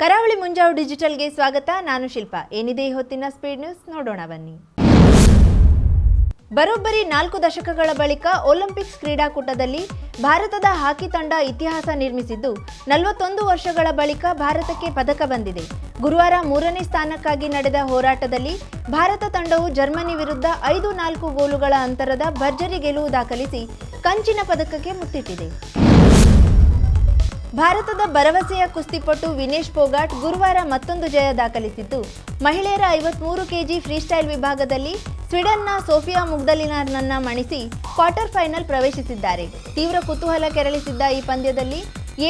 ಕರಾವಳಿ ಮುಂಜಾವು ಡಿಜಿಟಲ್ಗೆ ಸ್ವಾಗತ. ನಾನು ಶಿಲ್ಪ. ಏನಿದೆ ಈ ಹೊತ್ತಿನ ಸ್ಪೀಡ್ ನ್ಯೂಸ್? ನೋಡೋಣ ಬನ್ನಿ. ಬರೋಬ್ಬರಿ ನಾಲ್ಕು ದಶಕಗಳ ಬಳಿಕ ಒಲಿಂಪಿಕ್ಸ್ ಕ್ರೀಡಾಕೂಟದಲ್ಲಿ ಭಾರತದ ಹಾಕಿ ತಂಡ ಇತಿಹಾಸ ನಿರ್ಮಿಸಿದ್ದು, ನಲವತ್ತೊಂದು ವರ್ಷಗಳ ಬಳಿಕ ಭಾರತಕ್ಕೆ ಪದಕ ಬಂದಿದೆ. ಗುರುವಾರ ಮೂರನೇ ಸ್ಥಾನಕ್ಕಾಗಿ ನಡೆದ ಹೋರಾಟದಲ್ಲಿ ಭಾರತ ತಂಡವು ಜರ್ಮನಿ ವಿರುದ್ಧ ಐದು ನಾಲ್ಕು ಗೋಲುಗಳ ಅಂತರದ ಭರ್ಜರಿ ಗೆಲುವು ದಾಖಲಿಸಿ ಕಂಚಿನ ಪದಕಕ್ಕೆ ಮುತ್ತಿಟ್ಟಿದೆ. ಭಾರತದ ಭರವಸೆಯ ಕುಸ್ತಿಪಟು ವಿನೇಶ್ ಪೋಗಾಟ್ ಗುರುವಾರ ಮತ್ತೊಂದು ಜಯ ದಾಖಲಿಸಿದ್ದು. ಮಹಿಳೆಯರ ಐವತ್ಮೂರು ಕೆಜಿ ಫ್ರೀಸ್ಟೈಲ್ ವಿಭಾಗದಲ್ಲಿ ಸ್ವೀಡನ್ನ ಸೋಫಿಯಾ ಮುಗ್ದಲಿನಾರ್ನನ್ನ ಮಣಿಸಿ ಕ್ವಾರ್ಟರ್ ಫೈನಲ್ ಪ್ರವೇಶಿಸಿದ್ದಾರೆ. ತೀವ್ರ ಕುತೂಹಲ ಕೆರಳಿಸಿದ್ದ ಈ ಪಂದ್ಯದಲ್ಲಿ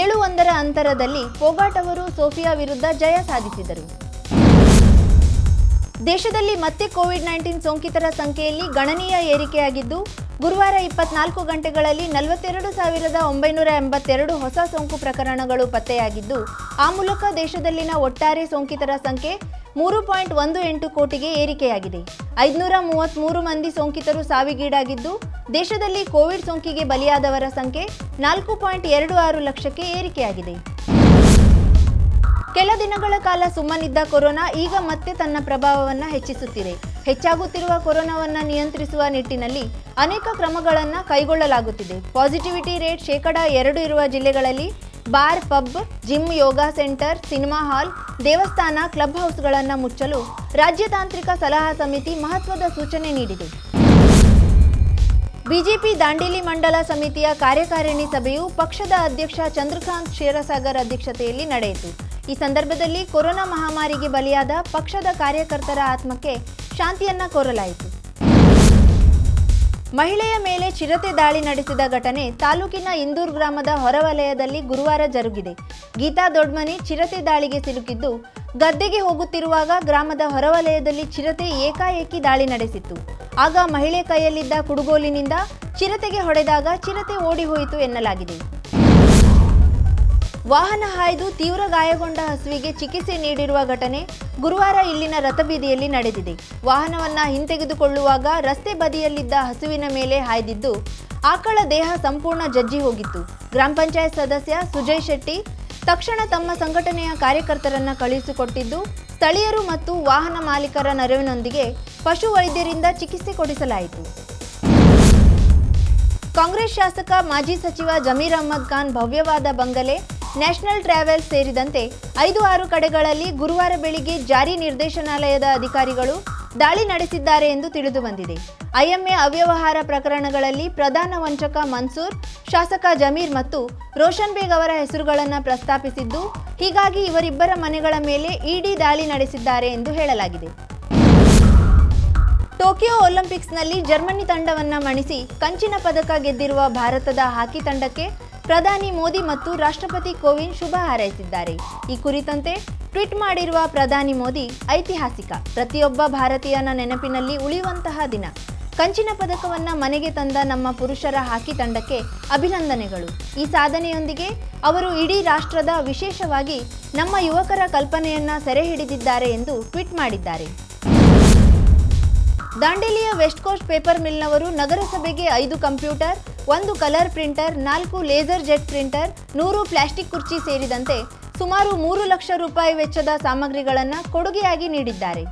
ಏಳು ಒಂದರ ಅಂತರದಲ್ಲಿ ಪೋಗಾಟ್ ಅವರು ಸೋಫಿಯಾ ವಿರುದ್ಧ ಜಯ ಸಾಧಿಸಿದರು. ದೇಶದಲ್ಲಿ ಮತ್ತೆ ಕೋವಿಡ್ ನೈನ್ಟೀನ್ ಸೋಂಕಿತರ ಸಂಖ್ಯೆಯಲ್ಲಿ ಗಣನೀಯ ಏರಿಕೆಯಾಗಿದ್ದು ಗುರುವಾರ ಇಪ್ಪತ್ನಾಲ್ಕು ಗಂಟೆಗಳಲ್ಲಿ ನಲವತ್ತೆರಡು ಸಾವಿರದ ಒಂಬೈನೂರ ಎಂಬತ್ತೆರಡು ಹೊಸ ಸೋಂಕು ಪ್ರಕರಣಗಳು ಪತ್ತೆಯಾಗಿದ್ದು, ಆ ಮೂಲಕ ದೇಶದಲ್ಲಿನ ಒಟ್ಟಾರೆ ಸೋಂಕಿತರ ಸಂಖ್ಯೆ ಮೂರು ಪಾಯಿಂಟ್ ಒಂದು ಎಂಟು ಕೋಟಿಗೆ ಏರಿಕೆಯಾಗಿದೆ. ಐದುನೂರ ಮೂವತ್ತ್ಮೂರು ಮಂದಿ ಸೋಂಕಿತರು ಸಾವಿಗೀಡಾಗಿದ್ದು, ದೇಶದಲ್ಲಿ ಕೋವಿಡ್ ಸೋಂಕಿಗೆ ಬಲಿಯಾದವರ ಸಂಖ್ಯೆ ನಾಲ್ಕು ಪಾಯಿಂಟ್ ಎರಡು ಆರು ಲಕ್ಷಕ್ಕೆ ಏರಿಕೆಯಾಗಿದೆ. ಕೆಲ ದಿನಗಳ ಕಾಲ ಸುಮ್ಮನಿದ್ದ ಕೊರೋನಾ ಈಗ ಮತ್ತೆ ತನ್ನ ಪ್ರಭಾವವನ್ನು ಹೆಚ್ಚಿಸುತ್ತಿದೆ. ಹೆಚ್ಚಾಗುತ್ತಿರುವ ಕೊರೋನಾವನ್ನು ನಿಯಂತ್ರಿಸುವ ನಿಟ್ಟಿನಲ್ಲಿ ಅನೇಕ ಕ್ರಮಗಳನ್ನು ಕೈಗೊಳ್ಳಲಾಗುತ್ತಿದೆ. ಪಾಸಿಟಿವಿಟಿ ರೇಟ್ ಶೇಕಡ ಎರಡು ಇರುವ ಜಿಲ್ಲೆಗಳಲ್ಲಿ bar, pub, gym, yoga center, cinema hall, ದೇವಸ್ಥಾನ, ಕ್ಲಬ್ ಹೌಸ್ಗಳನ್ನು ಮುಚ್ಚಲು ರಾಜ್ಯತಾಂತ್ರಿಕ ಸಲಹಾ ಸಮಿತಿ ಮಹತ್ವದ ಸೂಚನೆ ನೀಡಿದೆ. ಬಿಜೆಪಿ ದಾಂಡೇಲಿ ಮಂಡಲ ಸಮಿತಿಯ ಕಾರ್ಯಕಾರಿಣಿ ಸಭೆಯು ಪಕ್ಷದ ಅಧ್ಯಕ್ಷ ಚಂದ್ರಕಾಂತ್ ಕ್ಷೀರಸಾಗರ್ ಅಧ್ಯಕ್ಷತೆಯಲ್ಲಿ ನಡೆಯಿತು. ಈ ಸಂದರ್ಭದಲ್ಲಿ ಕೊರೋನಾ ಮಹಾಮಾರಿಗೆ ಬಲಿಯಾದ ಪಕ್ಷದ ಕಾರ್ಯಕರ್ತರ ಆತ್ಮಕ್ಕೆ ಶಾಂತಿಯನ್ನ ಕೋರಲಾಯಿತು. ಮಹಿಳೆಯ ಮೇಲೆ ಚಿರತೆ ದಾಳಿ ನಡೆಸಿದ ಘಟನೆ ತಾಲೂಕಿನ ಇಂದೂರ್ ಗ್ರಾಮದ ಹೊರವಲಯದಲ್ಲಿ ಗುರುವಾರ ಜರುಗಿದೆ. ಗೀತಾ ದೊಡ್ಮನಿ ಚಿರತೆ ದಾಳಿಗೆ ಸಿಲುಕಿದ್ದು, ಗದ್ದೆಗೆ ಹೋಗುತ್ತಿರುವಾಗ ಗ್ರಾಮದ ಹೊರವಲಯದಲ್ಲಿ ಚಿರತೆ ಏಕಾಏಕಿ ದಾಳಿ ನಡೆಸಿತ್ತು. ಆಗ ಮಹಿಳೆ ಕೈಯಲ್ಲಿದ್ದ ಕುಡುಗೋಲಿನಿಂದ ಚಿರತೆಗೆ ಹೊಡೆದಾಗ ಚಿರತೆ ಓಡಿ ಹೋಯಿತು ಎನ್ನಲಾಗಿದೆ. ವಾಹನ ಹಾಯ್ದು ತೀವ್ರ ಗಾಯಗೊಂಡ ಹಸುವಿಗೆ ಚಿಕಿತ್ಸೆ ನೀಡಿರುವ ಘಟನೆ ಗುರುವಾರ ಇಲ್ಲಿನ ರಥಬೀದಿಯಲ್ಲಿ ನಡೆದಿದೆ. ವಾಹನವನ್ನ ಹಿಂತೆಗೆದುಕೊಳ್ಳುವಾಗ ರಸ್ತೆ ಬದಿಯಲ್ಲಿದ್ದ ಹಸುವಿನ ಮೇಲೆ ಹಾಯ್ದಿದ್ದು ಆಕಳ ದೇಹ ಸಂಪೂರ್ಣ ಜಜ್ಜಿ ಹೋಗಿತ್ತು. ಗ್ರಾಮ ಪಂಚಾಯತ್ ಸದಸ್ಯ ಸುಜಯ್ ಶೆಟ್ಟಿ ತಕ್ಷಣ ತಮ್ಮ ಸಂಘಟನೆಯ ಕಾರ್ಯಕರ್ತರನ್ನ ಕಳುಹಿಸಿಕೊಟ್ಟಿದ್ದು, ಸ್ಥಳೀಯರು ಮತ್ತು ವಾಹನ ಮಾಲೀಕರ ನೆರವಿನೊಂದಿಗೆ ಪಶು ವೈದ್ಯರಿಂದ ಚಿಕಿತ್ಸೆ ಕೊಡಿಸಲಾಯಿತು. ಕಾಂಗ್ರೆಸ್ ಶಾಸಕ, ಮಾಜಿ ಸಚಿವ ಜಮೀರ್ ಅಹ್ಮದ್ ಖಾನ್ ಭವ್ಯವಾದ ಬಂಗಲೆ ನ್ಯಾಷನಲ್ ಟ್ರಾವೆಲ್ಸ್ ಸೇರಿದಂತೆ ಐದು ಆರು ಕಡೆಗಳಲ್ಲಿ ಗುರುವಾರ ಬೆಳಿಗ್ಗೆ ಜಾರಿ ನಿರ್ದೇಶನಾಲಯದ ಅಧಿಕಾರಿಗಳು ದಾಳಿ ನಡೆಸಿದ್ದಾರೆ ಎಂದು ತಿಳಿದು ಬಂದಿದೆ. ಐಎಂಎ ಅವ್ಯವಹಾರ ಪ್ರಕರಣಗಳಲ್ಲಿ ಪ್ರಧಾನ ವಂಚಕ ಮನ್ಸೂರ್, ಶಾಸಕ ಜಮೀರ್ ಮತ್ತು ರೋಷನ್ ಬೇಗ್ ಅವರ ಹೆಸರುಗಳನ್ನು ಪ್ರಸ್ತಾಪಿಸಿದ್ದು, ಹೀಗಾಗಿ ಇವರಿಬ್ಬರ ಮನೆಗಳ ಮೇಲೆ ಇಡಿ ದಾಳಿ ನಡೆಸಿದ್ದಾರೆ ಎಂದು ಹೇಳಲಾಗಿದೆ. ಟೋಕಿಯೋ ಒಲಿಂಪಿಕ್ಸ್ನಲ್ಲಿ ಜರ್ಮನಿ ತಂಡವನ್ನು ಮಣಿಸಿ ಕಂಚಿನ ಪದಕ ಗೆದ್ದಿರುವ ಭಾರತದ ಹಾಕಿ ತಂಡಕ್ಕೆ ಪ್ರಧಾನಿ ಮೋದಿ ಮತ್ತು ರಾಷ್ಟ್ರಪತಿ ಕೋವಿಂದ್ ಶುಭ ಹಾರೈಸಿದ್ದಾರೆ. ಈ ಕುರಿತಂತೆ ಟ್ವೀಟ್ ಮಾಡಿರುವ ಪ್ರಧಾನಿ ಮೋದಿ, ಐತಿಹಾಸಿಕ. ಪ್ರತಿಯೊಬ್ಬ ಭಾರತೀಯನ ನೆನಪಿನಲ್ಲಿ ಉಳಿಯುವಂತಹ ದಿನ. ಕಂಚಿನ ಪದಕವನ್ನ ಮನೆಗೆ ತಂದ ನಮ್ಮ ಪುರುಷರ ಹಾಕಿ ತಂಡಕ್ಕೆ ಅಭಿನಂದನೆಗಳು. ಈ ಸಾಧನೆಯೊಂದಿಗೆ ಅವರು ಇಡೀ ರಾಷ್ಟ್ರದ ವಿಶೇಷವಾಗಿ ನಮ್ಮ ಯುವಕರ ಕಲ್ಪನೆಯನ್ನ ಸೆರೆ ಹಿಡಿದಿದ್ದಾರೆ ಎಂದು ಟ್ವೀಟ್ ಮಾಡಿದ್ದಾರೆ. ದಾಂಡೇಲಿಯ ವೆಸ್ಟ್ ಕೋಸ್ಟ್ ಪೇಪರ್ ಮಿಲ್ನವರು ನಗರಸಭೆಗೆ ಐದು ಕಂಪ್ಯೂಟರ್ ಒಂದು ಕಲರ್ ಪ್ರಿಂಟರ್, ನಾಲ್ಕು ಲೇಸರ್ ಜೆಟ್ ಪ್ರಿಂಟರ್, ನೂರು ಪ್ಲಾಸ್ಟಿಕ್ ಕುರ್ಚಿ ಸೇರಿದಂತೆ ಸುಮಾರು ಮೂರು ಲಕ್ಷ ರೂಪಾಯಿ ವೆಚ್ಚದ ಸಾಮಗ್ರಿಗಳನ್ನು ಕೊಡುಗೆಯಾಗಿ ನೀಡಿದ್ದಾರೆ.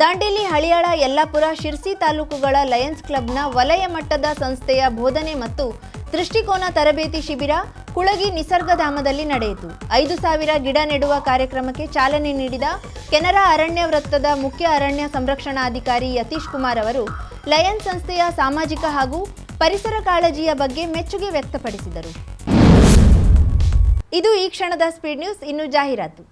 ದಾಂಡೇಲಿ, ಹಳಿಯಾಳ, ಯಲ್ಲಾಪುರ, ಶಿರ್ಸಿ ತಾಲೂಕುಗಳ ಲಯನ್ಸ್ ಕ್ಲಬ್ನ ವಲಯ ಮಟ್ಟದ ಸಂಸ್ಥೆಯ ಬೋಧನೆ ಮತ್ತು ದೃಷ್ಟಿಕೋನ ತರಬೇತಿ ಶಿಬಿರ ಕುಳಗಿ ನಿಸರ್ಗಧಾಮದಲ್ಲಿ ನಡೆಯಿತು. ಐದು ಸಾವಿರ ಗಿಡ ನೆಡುವ ಕಾರ್ಯಕ್ರಮಕ್ಕೆ ಚಾಲನೆ ನೀಡಿದ ಕೆನರಾ ಅರಣ್ಯ ವೃತ್ತದ ಮುಖ್ಯ ಅರಣ್ಯ ಸಂರಕ್ಷಣಾಧಿಕಾರಿ ಯತೀಶ್ ಕುಮಾರ್ ಅವರು ಲಯನ್ ಸಂಸ್ಥೆಯ ಸಾಮಾಜಿಕ ಹಾಗೂ ಪರಿಸರ ಕಾಳಜಿಯ ಬಗ್ಗೆ ಮೆಚ್ಚುಗೆ ವ್ಯಕ್ತಪಡಿಸಿದರು. ಇದು ಈ ಕ್ಷಣದ ಸ್ಪೀಡ್ ನ್ಯೂಸ್ ಇನ್ನು ಜಾಹೀರಾತು.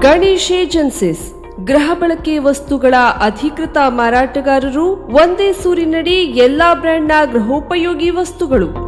ಗಣೇಶ್ ಏಜೆನ್ಸಿಸ್. ಗೃಹ ಬಳಕೆ ವಸ್ತುಗಳ ಅಧಿಕೃತ ಮಾರಾಟಗಾರರು ಒಂದೇ ಸೂರಿನಡಿ ಎಲ್ಲಾ ಬ್ರ್ಯಾಂಡ್ನ ಗೃಹೋಪಯೋಗಿ ವಸ್ತುಗಳು.